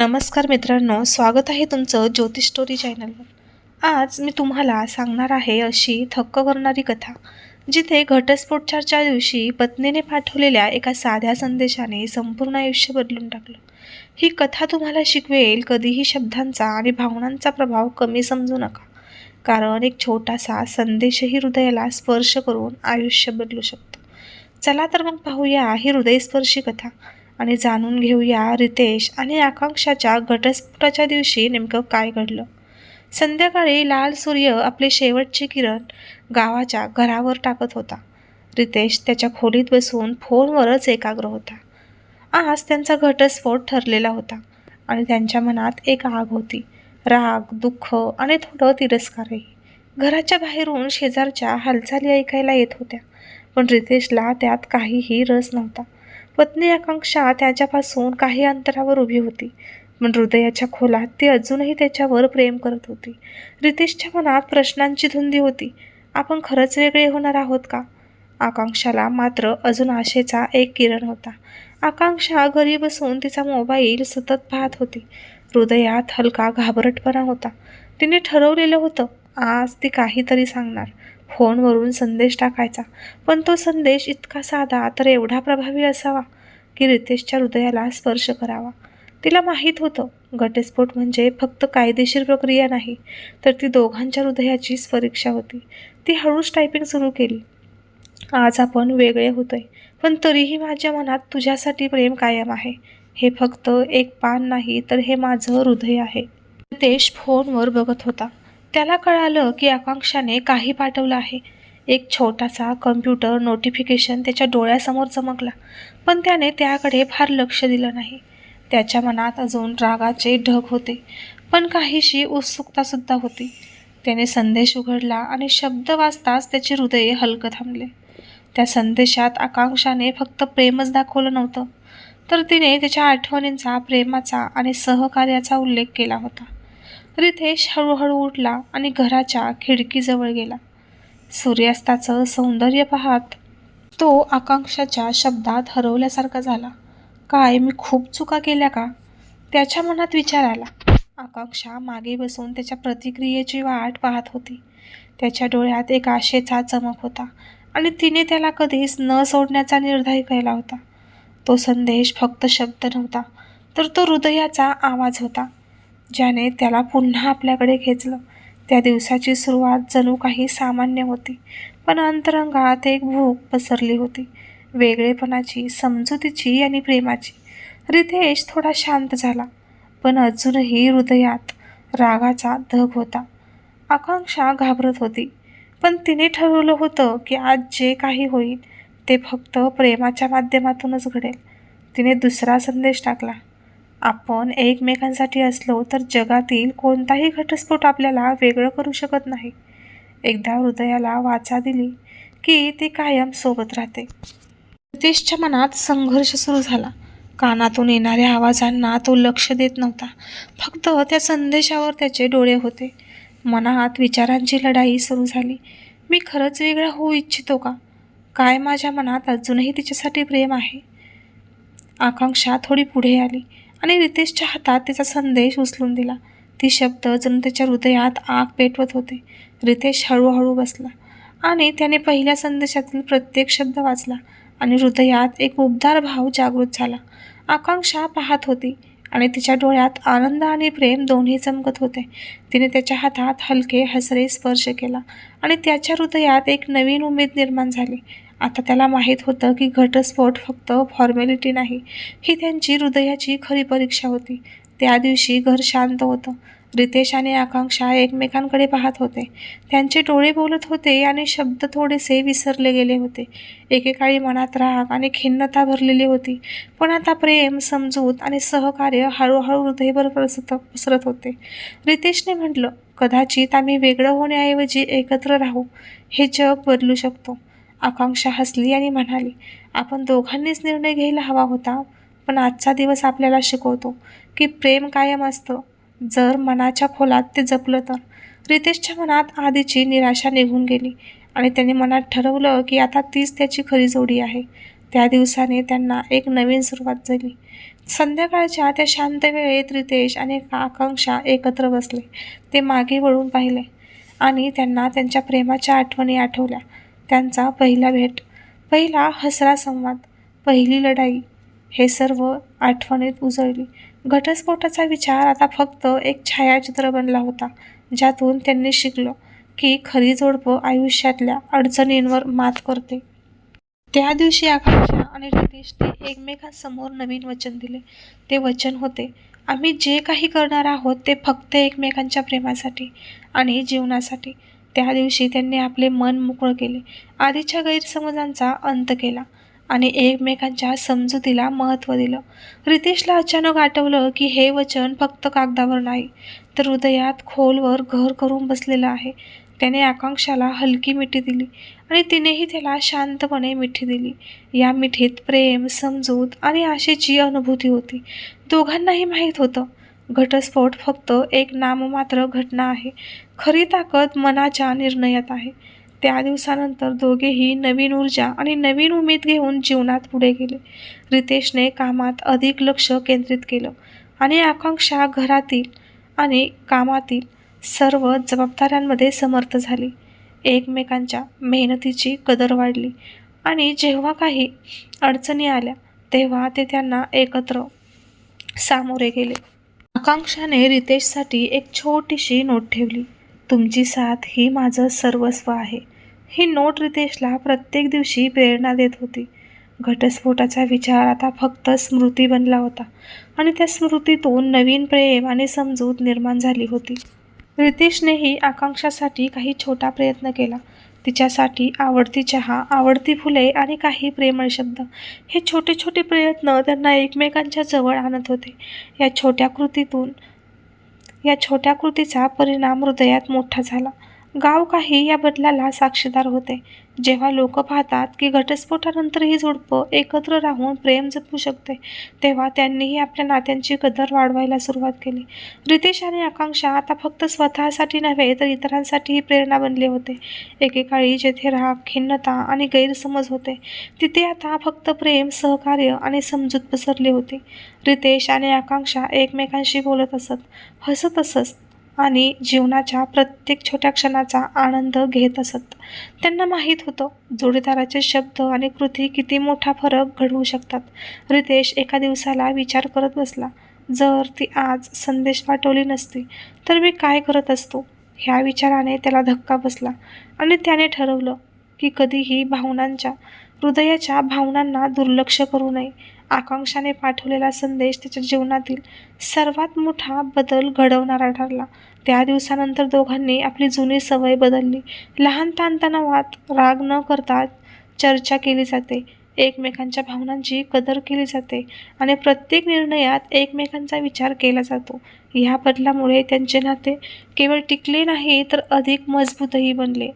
नमस्कार मित्रांनो स्वागत आहे तुमचं ज्योतिष स्टोरी चॅनलवर. आज मी तुम्हाला सांगणार आहे अशी थक्क करणारी कथा जिथे घटस्फोटच्या दिवशी पत्नीने पाठवलेल्या एका साध्या संदेशाने संपूर्ण आयुष्य बदलून टाकलं. ही कथा तुम्हाला शिकवेल कधीही शब्दांचा आणि भावनांचा प्रभाव कमी समजू नका कारण एक छोटासा संदेशही हृदयाला स्पर्श करून आयुष्य बदलू शकतो. चला तर मग पाहूया ही हृदयस्पर्शी कथा. आणि जाणून घेऊया रितेश आणि आकांक्षाच्या घटस्फोटाच्या दिवशी नेमकं काय घडलं. संध्याकाळी लाल सूर्य आपले शेवटचे किरण गावाच्या घरावर टाकत होता. रितेश त्याच्या खोलीत बसून फोनवरच एकाग्र होता. आज त्यांचा घटस्फोट ठरलेला होता आणि त्यांच्या मनात एक आग होती. राग दुःख आणि थोडं तिरस्कारही. घराच्या बाहेरून शेजारच्या हालचाली ऐकायला येत होत्या पण रितेशला त्यात काहीही रस नव्हता. पत्नी आकांक्षा त्याच्यापासून काही अंतरावर उभी होती. पण हृदयाच्या खोलात ती अजूनही त्याच्यावर प्रेम करत होती. रितेशच्या मनात प्रश्नांची धुंदी होती. आपण खरंच वेगळे होणार आहोत का? आकांक्षाला मात्र अजून आशेचा एक किरण होता. आकांक्षा घरी बसून तिचा मोबाईल सतत पाहत होती. हृदयात हलका घाबरटपणा होता. तिने ठरवलेलं होतं आज ती काहीतरी सांगणार. फोनवरून संदेश टाकायचा. पण तो संदेश इतका साधा तर एवढा प्रभावी असावा की रितेशच्या हृदयाला स्पर्श करावा. तिला माहीत होतं घटस्फोट म्हणजे फक्त कायदेशीर प्रक्रिया नाही तर ती दोघांच्या हृदयाचीच परीक्षा होती. ती हळूच टायपिंग सुरू केली. आज आपण वेगळे होतोय पण तरीही माझ्या मनात तुझ्यासाठी प्रेम कायम आहे. हे फक्त एक पान नाही तर हे माझं हृदय आहे. रितेश फोनवर बघत होता. त्याला कळालं की आकांक्षाने काही पाठवलं आहे. एक छोटासा कम्प्युटर नोटिफिकेशन त्याच्या डोळ्यासमोर चमकला पण त्याने त्याकडे फार लक्ष दिलं नाही. त्याच्या मनात अजून रागाचे ढग होते पण काहीशी उत्सुकतासुद्धा होती. त्याने संदेश उघडला आणि शब्द वाचताच त्याचे हृदय हलकं थांबले. त्या संदेशात आकांक्षाने फक्त प्रेमच दाखवलं नव्हतं तर तिने त्याच्या आठवणींचा प्रेमाचा आणि सहकार्याचा उल्लेख केला होता. रितेश हळूहळू उठला आणि घराच्या खिडकीजवळ गेला. सूर्यास्ताचं सौंदर्य पाहत तो आकांक्षाच्या शब्दात हरवल्यासारखा झाला. काय मी खूप चुका केल्या का? त्याच्या मनात विचार आला. आकांक्षा मागे बसून त्याच्या प्रतिक्रियेची वाट पाहत होती. त्याच्या डोळ्यात एक आशेचा चमक होता आणि तिने त्याला कधीच न सोडण्याचा निर्धार केला होता. तो संदेश फक्त शब्द नव्हता तर तो हृदयाचा आवाज होता. ज्याने त्याला पुन्हा आपल्याकडे खेचलं त्या दिवसाची सुरुवात जणू काही सामान्य होती पण अंतरंगात एक भूक पसरली होती. वेगळेपणाची समजुतीची आणि प्रेमाची. रितेश थोडा शांत झाला पण अजूनही हृदयात रागाचा धग होता. आकांक्षा घाबरत होती पण तिने ठरवलं होतं की आज जे काही होईल ते फक्त प्रेमाच्या माध्यमातूनच घडेल. तिने दुसरा संदेश टाकला. आपण एकमेकांसाठी असलो तर जगातील कोणताही घटस्फोट आपल्याला वेगळं करू शकत नाही. एकदा हृदयाला वाचा दिली की ती कायम सोबत राहते. रितेशच्या मनात संघर्ष सुरू झाला. कानातून येणाऱ्या आवाजांना तो लक्ष देत नव्हता. फक्त त्या संदेशावर त्याचे डोळे होते. मनात विचारांची लढाई सुरू झाली. मी खरंच वेगळा होऊ इच्छितो का? काय माझ्या मनात अजूनही तिच्यासाठी प्रेम आहे? आकांक्षा थोडी पुढे आली. आणि रितेशच्या हातात तिचा संदेश उचलून दिला. ती शब्द जणू त्याच्या हृदयात आग पेटवत होते. रितेश हळूहळू बसला आणि त्याने पहिल्या संदेशातील प्रत्येक शब्द वाचला आणि हृदयात एक उबदार भाव जागृत झाला. आकांक्षा पाहत होती आणि तिच्या डोळ्यात आनंद आणि प्रेम दोन्ही चमकत होते. तिने त्याच्या हातात हलके हसरे स्पर्श केला आणि त्याच्या हृदयात एक नवीन उमेद निर्माण झाली. आता त्याला माहीत होतं की घटस्फोट फक्त फॉर्मॅलिटी नाही ही त्यांची हृदयाची खरी परीक्षा होती. त्या दिवशी घर शांत होतं. रितेश आणि आकांक्षा एकमेकांकडे पाहत होते. त्यांचे डोळे बोलत होते आणि शब्द थोडेसे विसरले गेले होते. एकेकाळी मनात राग आणि खिन्नता भरलेली होती. पण आता प्रेम समजूत आणि सहकार्य हळूहळू हृदयभर पसरत पसरत होते. रितेशने म्हटलं कदाचित आम्ही वेगळं होण्याऐवजी एकत्र राहू. हे जग बदलू शकतो. आकांक्षा हसली आणि म्हणाली आपण दोघांनीच निर्णय घ्यायला हवा होता पण आजचा दिवस आपल्याला शिकवतो की प्रेम कायम असतं. जर मनाच्या खोलात ते जपलं तर. रितेशच्या मनात आधीची निराशा निघून गेली आणि त्याने मनात ठरवलं की आता तीच त्याची खरी जोडी आहे. त्या दिवसाने त्यांना एक नवीन सुरुवात झाली. संध्याकाळच्या त्या शांत वेळेत रितेश आणि आकांक्षा एकत्र बसले. ते मागे वळून पाहिले आणि त्यांना त्यांच्या प्रेमाच्या आठवणी आठवल्या. त्यांचा पहिला भेट पहिला हसरा संवाद पहिली लढाई हे सर्व आठवणीत उजळली. घटस्फोटाचा विचार आता फक्त एक छायाचित्र बनला होता ज्यातून त्यांनी शिकलो की खरी जोडपं आयुष्यातल्या अडचणींवर मात करते. त्या दिवशी आकांक्षा आणि रितेशने एकमेकांसमोर नवीन वचन दिले. ते वचन होते आम्ही जे काही करणार आहोत ते फक्त एकमेकांच्या प्रेमासाठी आणि जीवनासाठी. त्या दिवशी त्यांनी आपले मन मोकळं केले. आधीच्या गैरसमजांचा अंत केला आणि एकमेकांच्या समजुतीला महत्त्व दिलं. रितेशला अचानक आठवलं की हे वचन फक्त कागदावर नाही तर हृदयात खोलवर घर करून बसलेलं आहे. त्याने आकांक्षाला हलकी मिठी दिली आणि तिनेही त्याला शांतपणे मिठी दिली. या मिठीत प्रेम समजूत आणि आशेची अनुभूती होती. दोघांनाही माहीत होतं घटस्फोट फक्त एक नाममात्र घटना आहे. खरी ताकद मनाच्या निर्णयात आहे. त्या दिवसानंतर दोघेही नवीन ऊर्जा आणि नवीन उमेद घेऊन जीवनात पुढे गेले. रितेशने कामात अधिक लक्ष केंद्रित केलं आणि आकांक्षा घरातील आणि कामातील सर्व जबाबदाऱ्यांमध्ये समर्थ झाली. एकमेकांच्या मेहनतीची कदर वाढली आणि जेव्हा काही अडचणी आल्या तेव्हा ते त्यांना एकत्र सामोरे गेले. आकांक्षाने रितेशसाठी एक छोटीशी नोट ठेवली. तुमची साथ ही माझं सर्वस्व आहे. ही नोट रितेशला प्रत्येक दिवशी प्रेरणा देत होती. घटस्फोटाचा विचार आता फक्त स्मृती बनला होता आणि त्या स्मृतीतून नवीन प्रेम आणि समजूत निर्माण झाली होती. रितेशनेही आकांक्षासाठी काही छोटा प्रयत्न केला. तिच्यासाठी आवडती चहा आवडती फुले आणि काही प्रेमळ शब्द. हे छोटे छोटे प्रयत्न त्यांना एकमेकांच्या जवळ आणत होते. या छोट्या कृतीतून या छोट्या कृतीचा परिणाम हृदयात मोठा झाला. गाव काही या बदलाला साक्षीदार होते. जेव्हा लोक पाहतात की घटस्फोटानंतरही जोडपं एकत्र राहून प्रेम जपू शकते तेव्हा त्यांनीही आपल्या नात्यांची कदर वाढवायला सुरुवात केली. रितेश आणि आकांक्षा आता फक्त स्वतःसाठी नव्हे तर इतरांसाठीही प्रेरणा बनले होते. एकेकाळी जेथे राग खिन्नता आणि गैरसमज होते तिथे आता फक्त प्रेम सहकार्य आणि समजूत पसरली होती. रितेश आणि आकांक्षा एकमेकांशी बोलत असत हसत असत आणि जीवनाच्या प्रत्येक छोट्या क्षणाचा आनंद घेत असत. त्यांना माहीत होतं जोडीदाराचे शब्द आणि कृती किती मोठा फरक घडवू शकतात. रितेश एका दिवसाला विचार करत बसला जर ती आज संदेश पाठवली नसती तर मी काय करत असतो? ह्या विचाराने त्याला धक्का बसला आणि त्याने ठरवलं की कधीही भावनांच्या हृदयाच्या भावनांना दुर्लक्ष करू नये. आकांक्षाने पाठवलेला संदेश त्याच्या जीवनातील सर्वात मोठा बदल घडवणारा ठरला. त्या दिवसानंतर दोघांनी आपली जुनी सवय बदलली. लहान ताणतणावात राग न करता चर्चा केली जाते. एकमेकांच्या भावनांची कदर केली जाते आणि प्रत्येक निर्णयात एकमेकांचा विचार केला जातो. ह्या बदलामुळे त्यांचे नाते केवळ टिकले नाही तर अधिक मजबूतही बनले.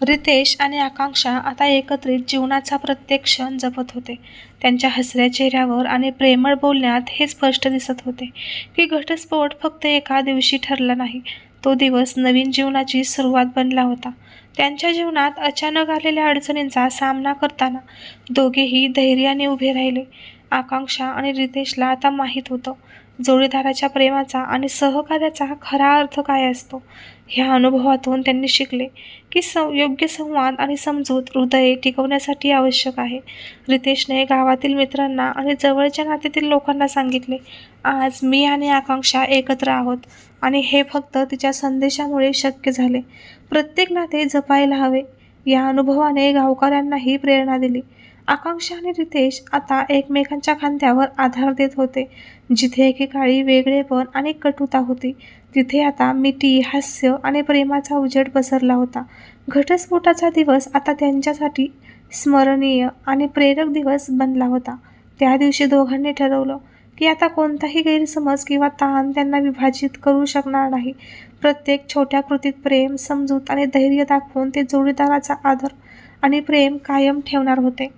रितेश आणि आकांक्षा आता एकत्रित जीवनाचा प्रत्येक क्षण जपत होते. त्यांच्या हसऱ्या चेहऱ्यावर आणि प्रेमळ बोलण्यात हे स्पष्ट दिसत होते की घटस्फोट फक्त एका दिवशी ठरला नाही तो दिवस नवीन जीवनाची सुरुवात बनला होता. त्यांच्या जीवनात अचानक आलेल्या अडचणींचा सामना करताना दोघेही धैर्याने उभे राहिले. आकांक्षा आणि रितेशला आता माहीत होतं जोडीदाराच्या प्रेमाचा आणि सहकार्याचा खरा अर्थ काय असतो? ह्या अनुभवातून त्यांनी शिकले की सं योग्य संवाद आणि समजूत हृदये टिकवण्यासाठी आवश्यक आहे. रितेशने गावातील मित्रांना आणि जवळच्या नात्यातील लोकांना सांगितले आज मी आणि आकांक्षा एकत्र आहोत आणि हे फक्त तिच्या संदेशामुळे शक्य झाले. प्रत्येक नाते जपायला हवे. या अनुभवाने गावकऱ्यांनाही प्रेरणा दिली. आकांक्षा आणि रितेश आता एकमेकांच्या खांद्यावर आधार देत होते जिथे एकेकाळी वेगळेपण आणि कटुता होती. तिथे आता मिठी हास्य आणि प्रेमाचा उजेड पसरला होता. घटस्फोटाचा दिवस आता त्यांच्यासाठी स्मरणीय आणि प्रेरक दिवस बनला होता. त्या दिवशी दोघांनी ठरवलं की आता कोणताही गैरसमज किंवा ताण त्यांना विभाजित करू शकणार नाही. प्रत्येक छोट्या कृतीत प्रेम समजूत आणि धैर्य दाखवून ते जोडीदाराचा आदर आणि प्रेम कायम ठेवणार होते.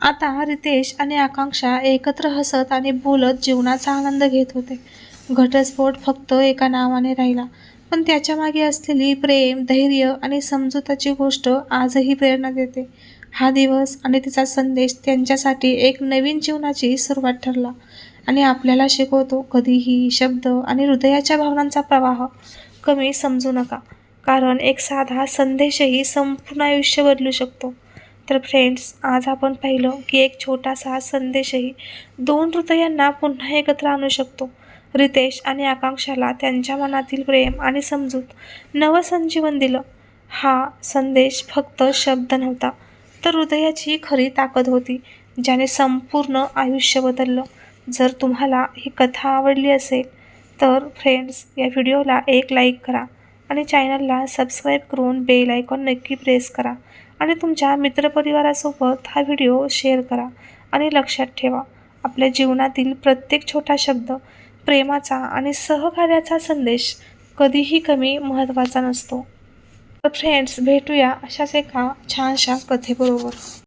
आता रितेश आणि आकांक्षा एकत्र हसत आणि बोलत जीवनाचा आनंद घेत होते. घटस्फोट फक्त एका नावाने राहिला. पण त्याच्यामागे असलेली प्रेम धैर्य आणि समजुताची गोष्ट आजही प्रेरणा देते. हा दिवस आणि तिचा संदेश त्यांच्यासाठी एक नवीन जीवनाची सुरुवात ठरला आणि आपल्याला शिकवतो कधीही शब्द आणि हृदयाच्या भावनांचा प्रवाह कमी समजू नका. कारण एक साधा संदेशही संपूर्ण आयुष्य बदलू शकतो. तर फ्रेंड्स आज आपण पाहिलं की एक छोटासा संदेशही दोन हृदयांना पुन्हा एकत्र आणू शकतो. रितेश आणि आकांक्षाला त्यांच्या मनातील प्रेम आणि समजूत नवसंजीवन दिलं. हा संदेश फक्त शब्द नव्हता तर हृदयाची खरी ताकद होती ज्याने संपूर्ण आयुष्य बदललं. जर तुम्हाला ही कथा आवडली असेल तर फ्रेंड्स या व्हिडिओला एक लाईक करा आणि चॅनलला सबस्क्राईब करून बेल आयकॉन नक्की प्रेस करा. आणि तुमच्या मित्रपरिवारासोबत हा व्हिडिओ शेअर करा आणि लक्षात ठेवा आपल्या जीवनातील प्रत्येक छोटा शब्द प्रेमाचा आणि सहकार्याचा संदेश कधीही कमी महत्त्वाचा नसतो. तर फ्रेंड्स भेटूया अशाच एका छानशा कथेबरोबर.